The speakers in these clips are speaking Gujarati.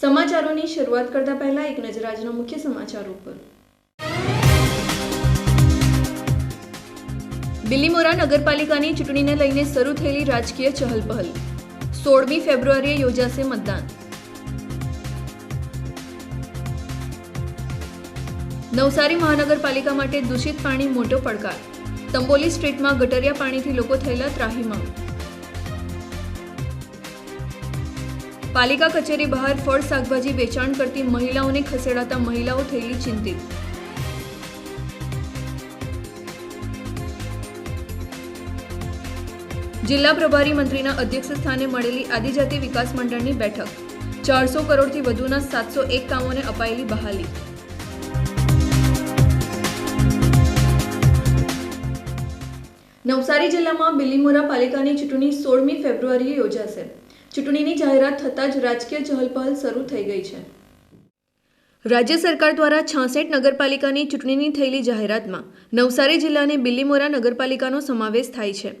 સમાચારોની શરૂઆત કરતા પહેલા એક નજર આજના મુખ્ય સમાચારો પર બિલીમોરા નગરપાલિકાની ચૂંટણીને લઈને શરૂ થયેલી રાજકીય ચહલપહલ. સોળમી ફેબ્રુઆરીએ યોજાશે મતદાન. નવસારી મહાનગરપાલિકા માટે દૂષિત પાણી મોટો પડકાર. તંબોલી સ્ટ્રીટમાં ગટરિયા પાણીથી લોકો થયેલા ત્રાહીમામ. પાલિકા કચેરી બહાર ફળ, શાકભાજી વેચાણ કરતી મહિલાઓને ખસેડાતા મહિલાઓ થયેલી ચિંતિત. જિલ્લા પ્રભારી મંત્રીના અધ્યક્ષ સ્થાને મળેલી આદિજાતિ વિકાસ મંડળની બેઠક. ચારસો કરોડથી વધુના સાતસો એક કામોને અપાયેલી બહાલી. નવસારી જિલ્લામાં બિલીમોરા પાલિકાની ચૂંટણી સોળમી ફેબ્રુઆરીએ યોજાશે. ચૂંટણીની જાહેરાત થતાં જ રાજકીય ચહલપહલ શરૂ થઈ ગઈ છે. રાજ્ય સરકાર દ્વારા છાસઠ નગરપાલિકાની ચૂંટણીની થયેલી જાહેરાતમાં નવસારી જિલ્લાની બિલીમોરા નગરપાલિકાનો સમાવેશ થાય છે.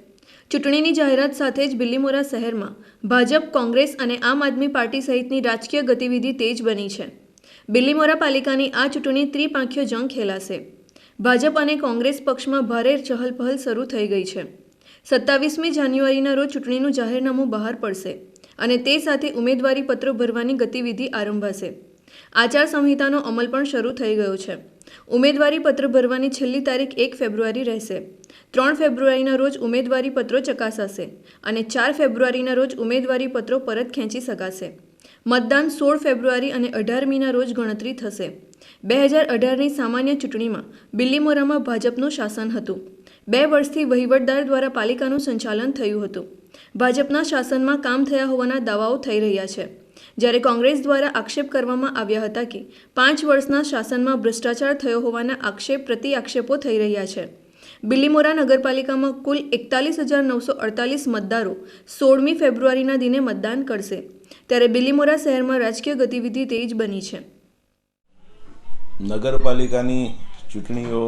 ચૂંટણીની જાહેરાત સાથે જ બિલીમોરા શહેરમાં ભાજપ, કોંગ્રેસ અને આમ આદમી પાર્ટી સહિતની રાજકીય ગતિવિધિ તેજ બની છે. બિલીમોરા પાલિકાની આ ચૂંટણી ત્રિપાંખ્યો જંગ ખેલાશે. ભાજપ અને કોંગ્રેસ પક્ષમાં ભારે ચહલપહલ શરૂ થઈ ગઈ છે. સત્તાવીસમી જાન્યુઆરીના રોજ ચૂંટણીનું જાહેરનામું બહાર પડશે. અને તે સાથે ઉમેદવારી પત્રો ભરવાની ગતિવિધિ આરંભાશે. આચાર સંહિતાનો અમલ પણ શરૂ થઈ ગયો છે. ઉમેદવારી પત્ર ભરવાની છેલ્લી તારીખ એક ફેબ્રુઆરી રહેશે. ત્રણ ફેબ્રુઆરીના રોજ ઉમેદવારી પત્રો ચકાસાશે અને ચાર ફેબ્રુઆરીના રોજ ઉમેદવારી પત્રો પરત ખેંચી શકાશે. મતદાન સોળ ફેબ્રુઆરી અને અઢારમીના રોજ ગણતરી થશે. બે હજાર અઢારની સામાન્ય ચૂંટણીમાં બિલ્લીમોરામાં ભાજપનું શાસન હતું. બે વર્ષથી વહીવટદાર દ્વારા પાલિકાનું સંચાલન થયું હતું. ભાજપના શાસનમાં કામ થયા હોવાના દાવાઓ થઈ રહ્યા છે. જ્યારે કોંગ્રેસ દ્વારા આક્ષેપ કરવામાં આવ્યા હતા કે પાંચ વર્ષના શાસનમાં ભ્રષ્ટાચાર થયો હોવાના આક્ષેપ પ્રતિ આક્ષેપો થઈ રહ્યા છે. બિલીમોરા નગરપાલિકામાં કુલ એકતાલીસ હજાર નવસો અડતાલીસ મતદારો સોળમી ફેબ્રુઆરીના દિને મતદાન કરશે. ત્યારે બિલીમોરા શહેરમાં રાજકીય ગતિવિધિ તેજ બની છે. નગરપાલિકાની ચૂંટણીઓ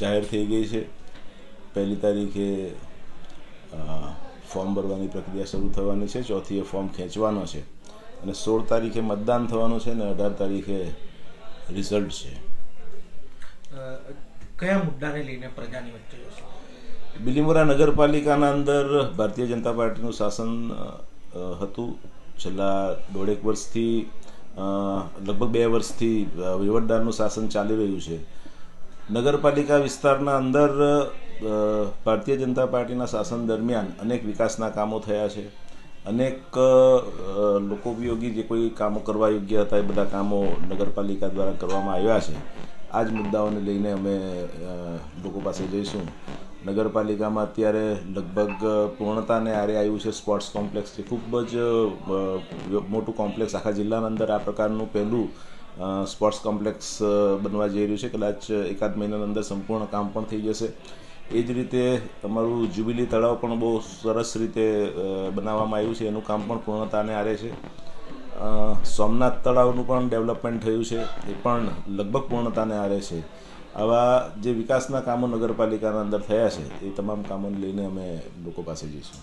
જાહેર થઈ ગઈ છે. પહેલી તારીખે ફોર્મ ભરવાની પ્રક્રિયા શરૂ થવાની છે. ચોથીએ ફોર્મ ખેંચવાનો છે. અને સોળ તારીખે મતદાન થવાનું છે અને અઢાર તારીખે રિઝલ્ટ છે. કયા મુદ્દાને લઈને પ્રજાની વચ્ચે જશો? બિલીમોરા નગરપાલિકાના અંદર ભારતીય જનતા પાર્ટીનું શાસન હતું. છેલ્લા દોઢેક વર્ષથી લગભગ બે વર્ષથી વિવટદારનું વહીવટદારનું શાસન ચાલી રહ્યું છે. નગરપાલિકા વિસ્તારના અંદર ભારતીય જનતા પાર્ટીના શાસન દરમિયાન અનેક વિકાસના કામો થયા છે. અનેક લોકોપયોગી જે કોઈ કામો કરવા યોગ્ય હતા એ બધા કામો નગરપાલિકા દ્વારા કરવામાં આવ્યા છે. આ જ મુદ્દાઓને લઈને અમે લોકો પાસે જઈશું. નગરપાલિકામાં અત્યારે લગભગ પૂર્ણતાને આરે આવ્યું છે. સ્પોર્ટ્સ કોમ્પ્લેક્સ જે ખૂબ જ મોટું કોમ્પ્લેક્સ આખા જિલ્લાના અંદર આ પ્રકારનું પહેલું સ્પોર્ટ્સ કોમ્પ્લેક્સ બનવા જઈ રહ્યું છે. કદાચ એકાદ મહિનાની અંદર સંપૂર્ણ કામ પણ થઈ જશે. એ જ રીતે તમારું જ્યુબિલી તળાવ પણ બહુ સરસ રીતે બનાવવામાં આવ્યું છે. એનું કામ પણ પૂર્ણતાને આરે છે. સોમનાથ તળાવનું પણ ડેવલપમેન્ટ થયું છે. એ પણ લગભગ પૂર્ણતાને આરે છે. આવા જે વિકાસના કામો નગરપાલિકાના અંદર થયા છે, એ તમામ કામોને લઈને અમે લોકો પાસે જઈશું.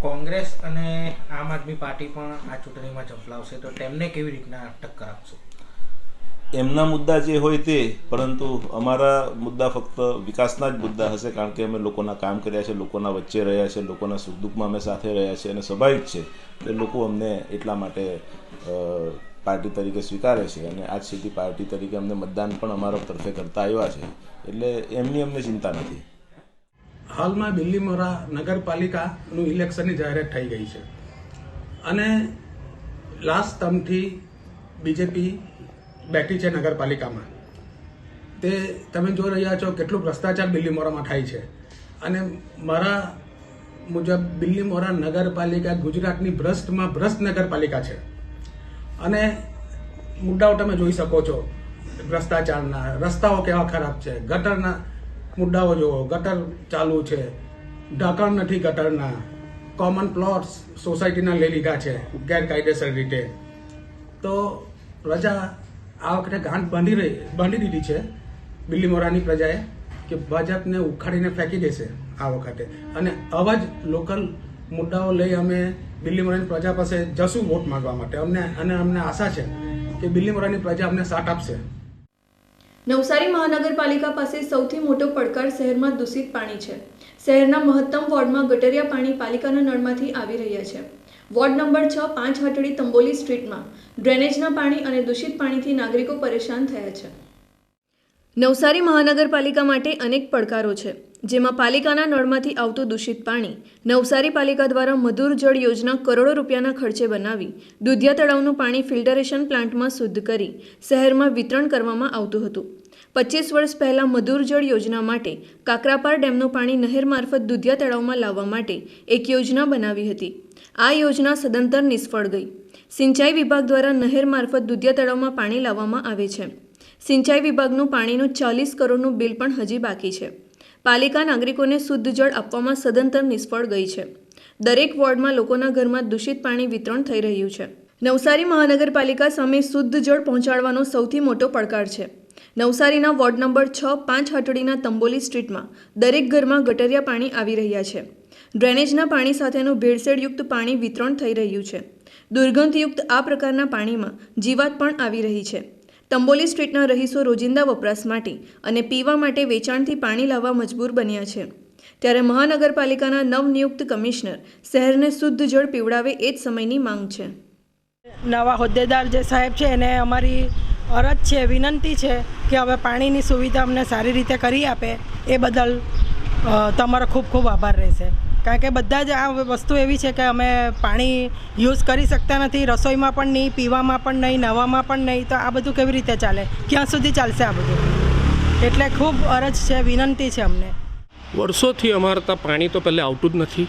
કોંગ્રેસ અને આમ આદમી પાર્ટી પણ આ ચૂંટણીમાં ઝંપલાવશે. તો તેમને કેવી રીતના ટક્કર આપશો? એમના મુદ્દા જે હોય તે, પરંતુ અમારા મુદ્દા ફક્ત વિકાસના જ મુદ્દા હશે, કારણ કે અમે લોકોના કામ કર્યા છે, લોકોના વચ્ચે રહ્યા છે, લોકોના સુખ દુઃખમાં અમે સાથે રહ્યા છે અને સ્વાભાવિક છે કે લોકો અમને એટલા માટે પાર્ટી તરીકે સ્વીકારે છે અને આજ સુધી પાર્ટી તરીકે અમને મતદાન પણ અમારા તરફે કરતા આવ્યા છે. એટલે એમની અમને ચિંતા નથી. હાલમાં બિલ્લીમોરા નગરપાલિકાનું ઇલેક્શનની જાહેરાત થઈ ગઈ છે. અને લાસ્ટ ટર્મથી બીજેપી બેઠી છે નગરપાલિકામાં. તે તમે જોઈ રહ્યા છો કેટલું ભ્રષ્ટાચાર બિલ્લીમોરામાં થાય છે. અને મારા મુજબ બિલ્લીમોરા નગરપાલિકા ગુજરાતની ભ્રષ્ટમાં ભ્રષ્ટ નગરપાલિકા છે. અને મુદ્દાઓ તમે જોઈ શકો છો. ભ્રષ્ટાચારના, રસ્તાઓ કેવા ખરાબ છે, ગટરના મુદ્દાઓ જુઓ, ગટર ચાલુ છે. ઢાંકણ નથી ગટરના. કોમન પ્લોટ્સ સોસાયટીના લઈ લીધા છે ગેરકાયદેસર રીતે. તો પ્રજા આ વખતે ગાંઠ બાંધી રહી બાંધી દીધી છે બિલ્લીમોરાની પ્રજાએ કે ભાજપને ઉખાડીને ફેંકી દેશે આ વખતે. અને આવા જ લોકલ મુદ્દાઓ લઈ અમે બિલ્લીમોરાની પ્રજા પાસે જશું વોટ માંગવા માટે. અમને અને અમને આશા છે કે બિલ્લીમોરાની પ્રજા અમને સાથ આપશે. નવસારી મહાનગરપાલિકા પાસે સૌથી મોટો પડકાર શહેરમાં દૂષિત પાણી છે. શહેરના મહત્તમ વોર્ડમાં ગટરિયા પાણી પાલિકાના નળમાંથી આવી રહ્યા છે. વોર્ડ નંબર છ, પાંચ હટડી તંબોલી સ્ટ્રીટમાં ડ્રેનેજના પાણી અને દૂષિત પાણીથી નાગરિકો પરેશાન થયા છે. નવસારી મહાનગરપાલિકા માટે અનેક પડકારો છે, જેમાં પાલિકાના નળમાંથી આવતું દૂષિત પાણી, નવસારી પાલિકા દ્વારા મધુર જળ યોજના કરોડો રૂપિયાના ખર્ચે બનાવી, દુધિયા તળાવનું પાણી ફિલ્ટરેશન પ્લાન્ટમાં શુદ્ધ કરી શહેરમાં વિતરણ કરવામાં આવતું હતું. પચીસ વર્ષ પહેલાં મધુર જળ યોજના માટે કાકરાપાર ડેમનું પાણી નહેર મારફત દુધિયા તળાવમાં લાવવા માટે એક યોજના બનાવી હતી. આ યોજના સદંતર નિષ્ફળ ગઈ. સિંચાઈ વિભાગ દ્વારા નહેર મારફત દુધિયા તળાવમાં પાણી લાવવામાં આવે છે. સિંચાઈ વિભાગનું પાણીનું ચાલીસ કરોડનું બિલ પણ હજી બાકી છે. પાલિકા નાગરિકોને શુદ્ધ જળ આપવામાં સદંતર નિષ્ફળ ગઈ છે. દરેક વોર્ડમાં લોકોના ઘરમાં દૂષિત પાણી વિતરણ થઈ રહ્યું છે. નવસારી મહાનગરપાલિકા સામે શુદ્ધ જળ પહોંચાડવાનો સૌથી મોટો પડકાર છે. નવસારીના વોર્ડ નંબર છ, પાંચ હટડીના તંબોલી સ્ટ્રીટમાં દરેક ઘરમાં ગટરિયા પાણી આવી રહ્યા છે. ડ્રેનેજના પાણી સાથેનું ભેળસેળયુક્ત પાણી વિતરણ થઈ રહ્યું છે. દુર્ગંધયુક્ત આ પ્રકારના પાણીમાં જીવાત પણ આવી રહી છે. તંબોલી સ્ટ્રીટના રહીશો રોજિંદા વપરાશ માટે અને પીવા માટે વેચાણથી પાણી લાવવા મજબૂર બન્યા છે. ત્યારે મહાનગરપાલિકાના નવનિયુક્ત કમિશનર શહેરને શુદ્ધ જળ પીવડાવે એ જ સમયની માંગ છે. નવા હોદ્દેદાર જે સાહેબ છે એને અમારી અરજ છે, વિનંતી છે કે હવે પાણીની સુવિધા અમને સારી રીતે કરી આપે, એ બદલ તમારો ખૂબ ખૂબ આભાર રહેશે. કારણ કે બધા જ આ વસ્તુ એવી છે કે અમે પાણી યુઝ કરી શકતા નથી, રસોઈમાં પણ નહીં, પીવામાં પણ નહીં, નવામાં પણ નહીં, તો આ બધું કેવી રીતે ચાલે? ક્યાં સુધી ચાલશે આ બધું? એટલે ખૂબ અરજ છે, વિનંતી છે અમને. વર્ષોથી અમારા ત્યાં પાણી તો પહેલાં આવતું જ નથી.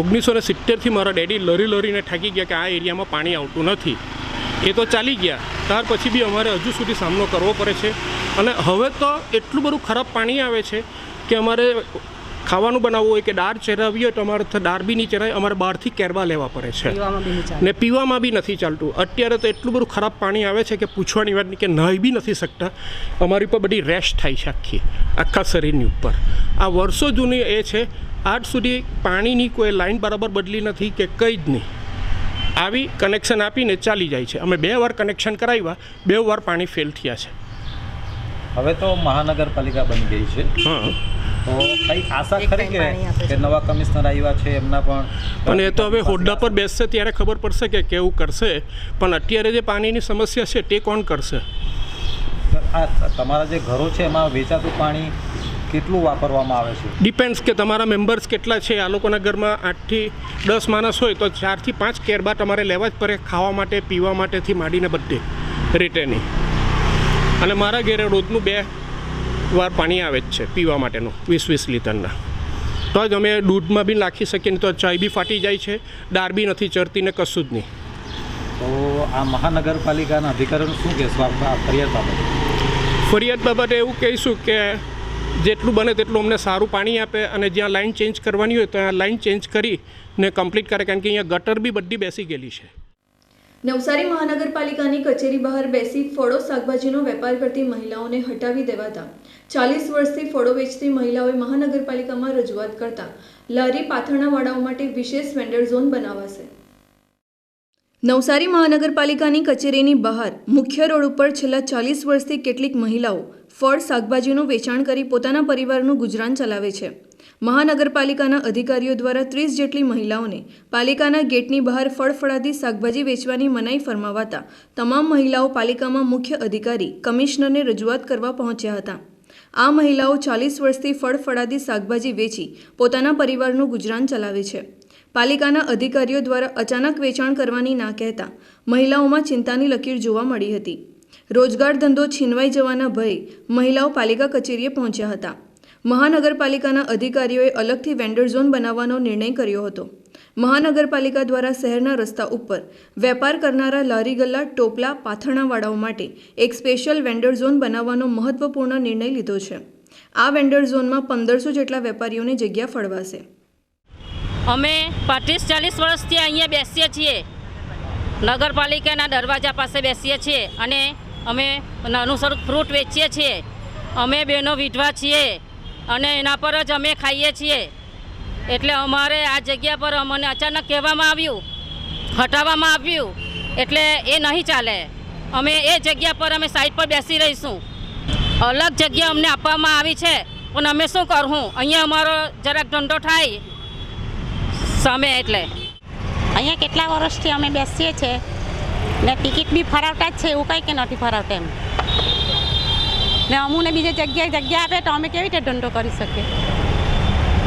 ઓગણીસો ને સિત્તેરથી મારા ડેડી લરી લરીને થાકી ગયા કે આ એરિયામાં પાણી આવતું નથી. એ તો ચાલી ગયા. ત્યાર પછી બી અમારે હજુ સુધી સામનો કરવો પડે છે. અને હવે તો એટલું બધું ખરાબ પાણી આવે છે કે અમારે ખાવાનું બનાવવું હોય કે દાળ ચેરાવી હોય તો અમારે તો દાળ બી નહીં ચેરાય અમારે બહારથી કેરવા લેવા પડે છે. ને પીવામાં બી નથી ચાલતું. અત્યારે તો એટલું બધું ખરાબ પાણી આવે છે કે પૂછવાની વાત નહીં કે નાહી બી નથી શકતા. અમારી ઉપર બધી રેશ થાય છે આખી આખા શરીરની ઉપર. આ વર્ષો જૂની એ છે આજ સુધી પાણીની કોઈ લાઈન બરાબર બદલી નથી કે કંઈ જ નહીં. આવી કનેક્શન આપીને ચાલી જાય છે. અમે બે વાર કનેક્શન કરાવ્યા બે વાર પાણી ફેલ થયા છે. હવે તો મહાનગરપાલિકા બની ગઈ છે. હા. તો કઈ આશા ખરી કે કે નવા કમિશનર આવ્યા છે એમના પણ પણ એ તો હવે હોદ્દા પર બેસશે ત્યારે ખબર પડશે કે કેવું કરશે. પણ અત્યારે જે પાણીની સમસ્યા છે તે કોણ કરશે? આ તમારા જે ઘરો છે એમાં વેચાતું પાણી કેટલું વાપરવામાં આવે છે? ડિપેન્ડ્સ કે તમારા મેમ્બર્સ કેટલા છે. આ લોકોના ઘરમાં આઠથી દસ માણસ હોય તો ચારથી પાંચ કેરબા તમારે લેવા જ પડે ખાવા માટે પીવા માટેથી માંડીને બધે રીટેની અને મારા ઘરે રોજનું બે વાર પાણી આવે જ છે પીવા માટેનું વીસ વીસ લીટરના. તો જ અમે દૂધમાં બી નાખી શકીએ તો ચાય બી ફાટી જાય છે. દાળ બી નથી ચડતી ને કશું જ નહીં. તો આ મહાનગરપાલિકાના અધિકારીઓનું શું કહેશો? ફરિયાદ બાબતે? ફરિયાદ બાબતે એવું કહીશું કે જેટલું બને તેટલું અમને સારું પાણી આપે અને જ્યાં લાઇન ચેન્જ કરવાની હોય ત્યાં લાઇન ચેન્જ કરીને કમ્પ્લીટ કરે, કારણ કે અહીંયા ગટર બી બધી બેસી ગયેલી છે. નવસારી મહાનગરપાલિકાની કચેરી બહાર બેસી ફળો, શાકભાજીનો વેપાર કરતી મહિલાઓને હટાવી દેવાતા. ચાલીસ વર્ષથી ફળો વેચતી મહિલાઓએ મહાનગરપાલિકામાં રજૂઆત કરતા, લારી પાથરણાવાળાઓ માટે વિશેષ વેન્ડર ઝોન બનાવાશે. નવસારી મહાનગરપાલિકાની કચેરીની બહાર મુખ્ય રોડ ઉપર છેલ્લા ચાલીસ વર્ષથી કેટલીક મહિલાઓ ફળ, શાકભાજીનું વેચાણ કરી પોતાના પરિવારનું ગુજરાન ચલાવે છે. મહાનગરપાલિકાના અધિકારીઓ દ્વારા ત્રીસ જેટલી મહિલાઓને પાલિકાના ગેટની બહાર ફળફળાદી શાકભાજી વેચવાની મનાઈ ફરમાવાતા તમામ મહિલાઓ પાલિકામાં મુખ્ય અધિકારી, કમિશનરને રજૂઆત કરવા પહોંચ્યા હતા. આ મહિલાઓ ચાલીસ વર્ષથી ફળફળાદી શાકભાજી વેચી પોતાના પરિવારનું ગુજરાન ચલાવે છે. પાલિકાના અધિકારીઓ દ્વારા અચાનક વેચાણ કરવાની ના કહેતા મહિલાઓમાં ચિંતાની લકીર જોવા મળી હતી. રોજગાર ધંધો છીનવાઈ જવાના ભય મહિલાઓ પાલિકા કચેરીએ પહોંચ્યા હતા. મહાનગરપાલિકાના અધિકારીઓએ અલગથી વેન્ડર ઝોન બનાવવાનો નિર્ણય કર્યો હતો. મહાનગરપાલિકા દ્વારા શહેરના રસ્તા ઉપર વેપાર કરનારા લારી ગલ્લા ટોપલા, પાથરણાવાળાઓ માટે એક સ્પેશિયલ વેન્ડર ઝોન બનાવવાનો મહત્વપૂર્ણ નિર્ણય લીધો છે. આ વેન્ડર ઝોનમાં પંદરસો જેટલા વેપારીઓને જગ્યા ફળવાશે. અમે પાંત્રીસ ચાલીસ વર્ષથી અહીંયા બેસીએ છીએ. નગરપાલિકાના દરવાજા પાસે બેસીએ છીએ અને અમે નાનું ફ્રૂટ વેચીએ છીએ. અમે બહેનો વિધવા છીએ અને એના પર જ અમે ખાઈએ છીએ. એટલે અમારે આ જગ્યા પર અમને અચાનક કહેવામાં આવ્યું, હટાવવામાં આવ્યું, એટલે એ નહીં ચાલે. અમે એ જગ્યા પર અમે સાઈડ પર બેસી રહીશું. અલગ જગ્યા અમને આપવામાં આવી છે, પણ અમે શું કરવું? અહીંયા અમારો જરાક ધંધો થાય સામે એટલે. અહીંયા કેટલા વર્ષથી અમે બેસીએ છીએ ને ટિકિટ બી ફરાવતા જ છે એવું કંઈ કે નથી ફરાવતા એમ. ને અમુને બીજે જગ્યાએ જગ્યા આપે તો અમે કેવી રીતે ધંધો કરી શકીએ?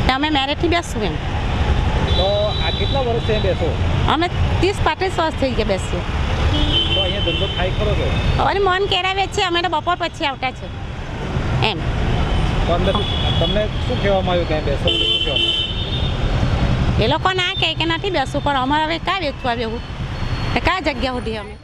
ને અમે મેરેજથી બેસવું એમ. તો આ કેટલા વર્ષથી બેસો? અમે ત્રીસ પાંત્રીસ વર્ષ થઈ ગયા બેસીએ. હવે મન કેરાવે છે અમે તો બપોર પછી આવતા છે. એમ. તમને શું કહેવામાં આવ્યું કે બેસો? શું કહેવામાં એ લોકો ના કહે કે નથી બેસવું, પણ અમારે હવે કાં વેચવા બેવું ને કાં જગ્યા સુધી અમે.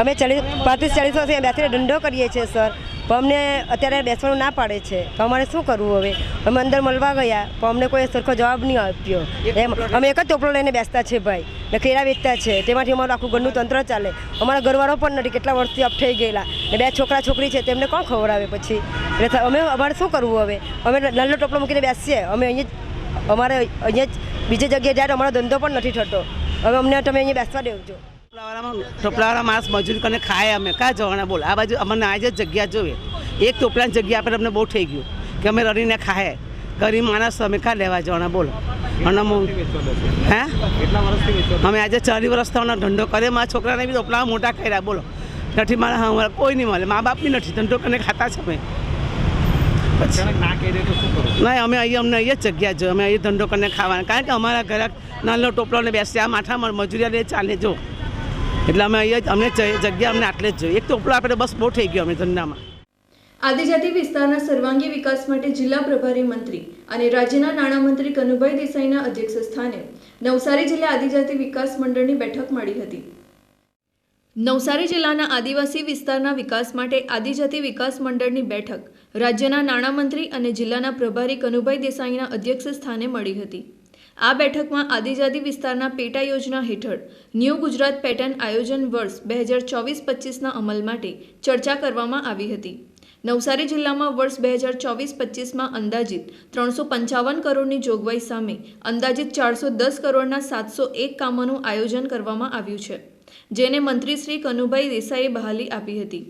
અમે ચાલીસ, પાંત્રીસ, ચાલીસ વર્ષથી બેસીને ધંધો કરીએ છીએ, સર. પણ અમને અત્યારે બેસવાનું ના પાડે છે. તો અમારે શું કરવું હવે? અમે અંદર મળવા ગયા, પણ અમને કોઈ સરખો જવાબ નહીં આપ્યો. એમ, અમે એક જ ચોપડો લઈને બેસતા છે ભાઈ. ને કેળા વેચતા છે. તેમાંથી અમારું આખું ઘરનું તંત્ર ચાલે. અમારા ઘરવાળો પણ નથી. કેટલા વર્ષથી અપ થઈ ગયેલા. ને બે છોકરા છોકરી છે તેમને કોણ ખવડાવે પછી? એટલે અમે અમારે શું કરવું હવે? અમે નાનો ટોપલો મૂકીને બેસીએ. અમે અહીંયા અમારે અહીંયા જ બીજી જગ્યાએ જાય તો અમારો ધંધો પણ નથી થતો. હવે અમને તમે અહીંયા બેસવા દેવજો ટોપલાવાળા માણસ મજૂરી કરીને ખાય અમે. કાં જવાના બોલ? આ બાજુ અમને આજે જ જગ્યા જોઈએ. એક ટોપલાની જગ્યા આપણે અમને બહુ થઈ ગયું કે અમે રડીને ખાય. ગરીબ માણસ અમે કાં લેવા જવાના? બોલો. અને હે અમે આજે ચાલીસ વર્ષ થવાનો ધંધો કરે મારા છોકરાને બી ટોપલા મોટા કર્યા. બોલો. નથી, મારા કોઈ નહીં મળે. મા બાપ બી નથી. ધંધો કરીને ખાતા છે અમે. અચાનક ના કહી દે તો શું કરો? નહીં અમે અહીં અમને અહીંયા જ જગ્યા જોઈએ અમે અહીંયા ધંધો કરીને ખાવાના. કારણ કે અમારા ઘરે નાનો ટોપલોને બેસી આ માથામાં મજૂરિયા લે ચાલે જો. એટલે અમે અહીંયા અમે અમને જગ્યા અમને આટલે જ જોઈએ. એક ટોપલો આપણે બસ બહુ થઈ ગયો અમે ધંધામાં. આદિજાતિ વિસ્તારના સર્વાંગી વિકાસ માટે જિલ્લા પ્રભારી મંત્રી અને રાજ્યના નાણામંત્રી કનુભાઈ દેસાઈના અધ્યક્ષ સ્થાને નવસારી જિલ્લા આદિજાતિ વિકાસ મંડળની બેઠક મળી હતી. નવસારી જિલ્લાના આદિવાસી વિસ્તારના વિકાસ માટે આદિજાતિ વિકાસ મંડળની બેઠક રાજ્યના નાણામંત્રી અને જિલ્લાના પ્રભારી કનુભાઈ દેસાઈના અધ્યક્ષ સ્થાને મળી હતી. આ બેઠકમાં આદિજાતિ વિસ્તારના પેટા યોજના હેઠળ ન્યૂ ગુજરાત પેટર્ન આયોજન વર્ષ બે હજાર ચોવીસ પચીસના અમલ માટે ચર્ચા કરવામાં આવી હતી. નવસારી જિલ્લામાં વર્ષ બે હજાર ચોવીસ પચીસમાં અંદાજિત ત્રણસો પંચાવન કરોડની જોગવાઈ સામે અંદાજિત ચારસો દસ કરોડના સાતસો એક કામોનું આયોજન કરવામાં આવ્યું છે, જેને મંત્રી શ્રી કનુભાઈ દેસાઈએ બહાલી આપી હતી.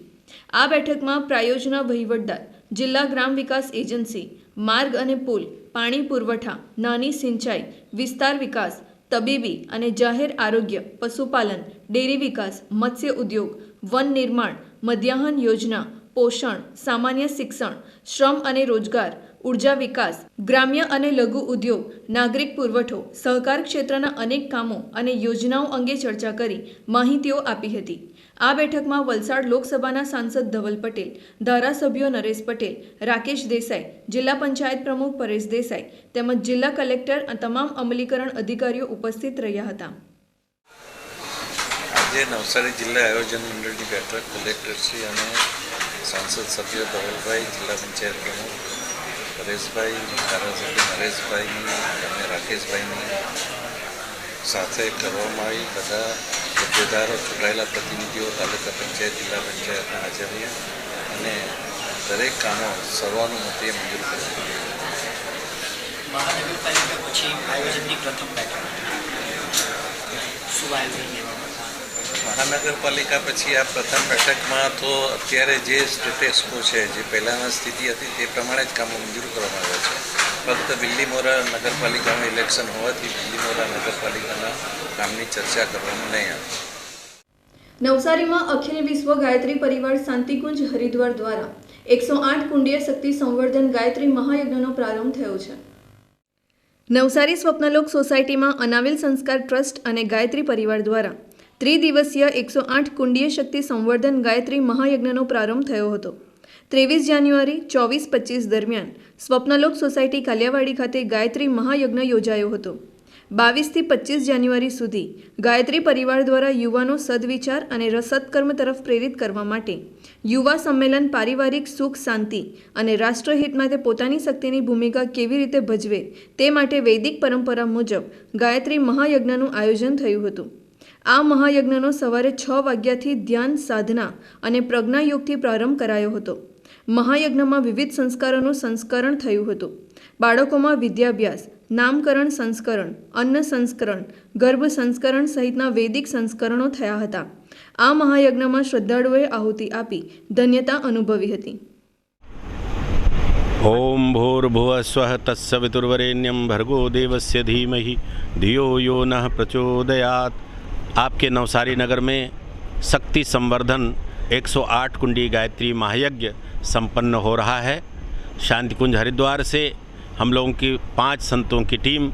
આ બેઠકમાં પ્રાયોજના વહીવટદાર જિલ્લા ગ્રામ વિકાસ એજન્સી, માર્ગ અને પુલ, પાણી પુરવઠા, નાની સિંચાઈ, વિસ્તાર વિકાસ, તબીબી અને જાહેર આરોગ્ય, પશુપાલન, ડેરી વિકાસ, મત્સ્ય ઉદ્યોગ, વન નિર્માણ, મધ્યાહન યોજના પોષણ, સામાન્ય શિક્ષણ, શ્રમ અને રોજગાર, ઊર્જા વિકાસ, ગ્રામ્ય અને લઘુ ઉદ્યોગ, નાગરિક પુરવઠો, સહકાર ક્ષેત્રના અનેક કામો અને યોજનાઓ અંગે ચર્ચા કરી માહિતીઓ આપી હતી. આ બેઠકમાં વલસાડ લોકસભાના સાંસદ ધવલ પટેલ, ધારાસભ્યો નરેશ પટેલ, રાકેશ દેસાઈ, જિલ્લા પંચાયત પ્રમુખ પરેશ દેસાઈ તેમજ જિલ્લા કલેક્ટર તમામ અમલીકરણ અધિકારીઓ ઉપસ્થિત રહ્યા હતા. આજે નવસારી જિલ્લા આયોજન મંડળની બેઠક કલેક્ટરશ્રી અને સાંસદ સભ્ય ધવલભાઈ જિલ્લા પંચાયત પ્રમુખ પરેશભાઈ, ધારાસભ્ય નરેશભાઈની અને રાકેશભાઈની સાથે કરવામાં આવી બધા હોદ્દેદારો ચૂંટાયેલા પ્રતિનિધિઓ, તાલુકા પંચાયત, જિલ્લા પંચાયતના હાજર રહ્યા અને દરેક કામો સર્વાનુમતે મંજૂર કર્યા. મહાનગરપાલિકા પછી આયોજનની પ્રથમ બેઠક. મહાનગરપાલિકા પછી આ પ્રથમ બેઠકમાં તો અત્યારે જે સ્ટેટસ છે, જે પહેલાંના સ્થિતિ હતી તે પ્રમાણે જ કામો મંજૂર કરવામાં આવ્યા છે. ફક્ત બિલ્લીમોરા નગરપાલિકાનું ઇલેક્શન હોવાથી બિલ્લીમોરા નગરપાલિકાના કામની ચર્ચા કરવામાં નહીં આવે. નવસારીમાં અખિલ વિશ્વ ગાયત્રી પરિવાર શાંતિકુંજ હરિદ્વાર દ્વારા એકસો આઠ કુંડીય શક્તિ સંવર્ધન ગાયત્રી મહાયજ્ઞનો પ્રારંભ થયો છે. નવસારી સ્વપ્નલોક સોસાયટીમાં અનાવિલ સંસ્કાર ટ્રસ્ટ અને ગાયત્રી પરિવાર દ્વારા ત્રિદિવસીય એકસો આઠ કુંડીય શક્તિ સંવર્ધન ગાયત્રી મહાયજ્ઞનો પ્રારંભ થયો હતો. ત્રેવીસ જાન્યુઆરી, ચોવીસ પચીસ દરમિયાન સ્વપ્નલોક સોસાયટી કાલિયાવાડી ખાતે ગાયત્રી મહાયજ્ઞ યોજાયો હતો. બાવીસથી પચીસ જાન્યુઆરી સુધી ગાયત્રી પરિવાર દ્વારા યુવાનો સદવિચાર અને સત્કર્મ તરફ પ્રેરિત કરવા માટે યુવા સંમેલન, પારિવારિક સુખ, શાંતિ અને રાષ્ટ્રહિત માટે પોતાની શક્તિની ભૂમિકા કેવી રીતે ભજવે તે માટે વૈદિક પરંપરા મુજબ ગાયત્રી મહાયજ્ઞનું આયોજન થયું હતું. આ મહાયજ્ઞનો સવારે છ વાગ્યાથી ધ્યાન, સાધના અને પ્રજ્ઞાયોગથી પ્રારંભ કરાયો હતો. મહાયજ્ઞમાં વિવિધ સંસ્કારોનું સંસ્કરણ થયું હતું. બાળકોમાં વિદ્યાભ્યાસ, નામકરણ સંસ્કરણ, અન્ન સંસ્કરણ, ગર્ભ સંસ્કરણ સહિતના વૈદિક સંસ્કરણો થયા હતા. આ મહાયજ્ઞમાં શ્રદ્ધાળુઓએ આહુતિ આપી, ધન્યતા અનુભવી હતી. ઓમ ભૂર્ભુવ સ્વ તત્સવિતુર્વરેણ્યમ ભર્ગો દેવસ્ય ધીમહિ, ધિયો યો ન પ્રચોદયાત. आपके नवसारी नगर में शक्ति संवर्धन 108 कुंडी गायत्री महायज्ञ संपन्न हो रहा है। शांति कुंज हरिद्वार से हम लोगों की पाँच संतों की टीम,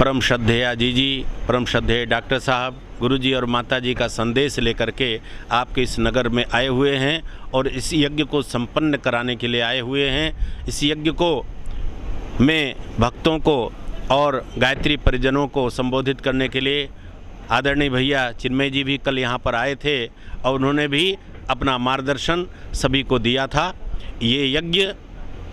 परम श्रद्धेय जी जी परम श्रद्धेय डॉक्टर साहब, गुरुजी और माता जी का संदेश लेकर के आपके इस नगर में आए हुए हैं और इस यज्ञ को संपन्न कराने के लिए आए हुए हैं। इस यज्ञ को में भक्तों को और गायत्री परिजनों को संबोधित करने के लिए आदरणीय भैया चिन्मय जी भी कल यहाँ पर आए थे और उन्होंने भी अपना मार्गदर्शन सभी को दिया था। ये यज्ञ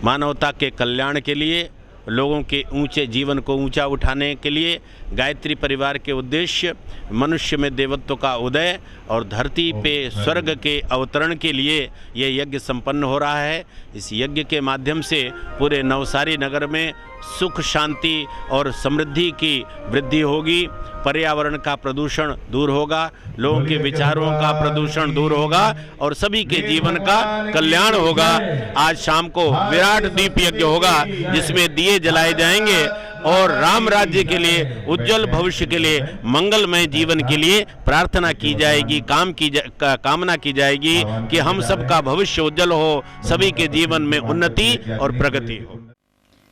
मानवता के कल्याण के लिए लोगों के ऊँचे जीवन को ऊँचा उठाने के लिए गायत्री परिवार के उद्देश्य मनुष्य में देवत्व का उदय और धरती पे स्वर्ग के अवतरण के लिए ये यज्ञ संपन्न हो रहा है। इस यज्ञ के माध्यम से पूरे नवसारी नगर में सुख शांति और समृद्धि की वृद्धि होगी। पर्यावरण का प्रदूषण दूर होगा लोगों के विचारों का प्रदूषण दूर होगा और सभी के जीवन का कल्याण होगा। आज शाम को विराट दीप यज्ञ होगा जिसमें दिए जलाए जाएँगे और राम राज्य के लिए उज्जवल भविष्य के लिए मंगलमय जीवन के लिए प्रार्थना की जाएगी काम की जा, का, कामना की जाएगी कि हम सबका भविष्य उज्जवल हो सभी के जीवन में उन्नति और प्रगति हो।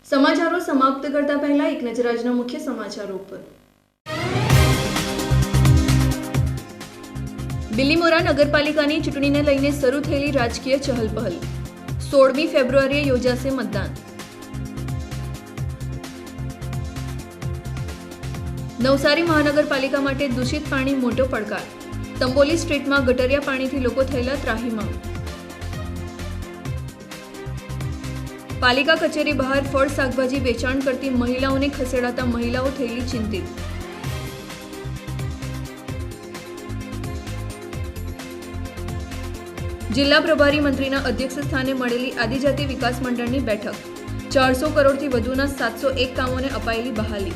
સમાચારો સમાપ્ત કરતા પહેલા એક નજર આજના મુખ્ય સમાચારો પર બિલીમોરા નગરપાલિકાની ચૂંટણીને લઈને શરૂ થયેલી રાજકીય ચહલપહલ. સોળમી ફેબ્રુઆરીએ યોજાશે મતદાન. નવસારી મહાનગરપાલિકા માટે દૂષિત પાણી મોટો પડકાર. તંબોલી સ્ટ્રીટમાં ગટરિયા પાણીથી લોકો થયેલા ત્રાહીમામ. પાલિકા કચેરી બહાર ફળ, શાકભાજી વેચાણ કરતી મહિલાઓને ખસેડાતા મહિલાઓ થયેલી ચિંતિત. જિલ્લા પ્રભારી મંત્રીના અધ્યક્ષ સ્થાને મળેલી આદિજાતિ વિકાસ મંડળની બેઠક. ચારસો કરોડથી વધુના સાતસો એક કામોને અપાયેલી બહાલી.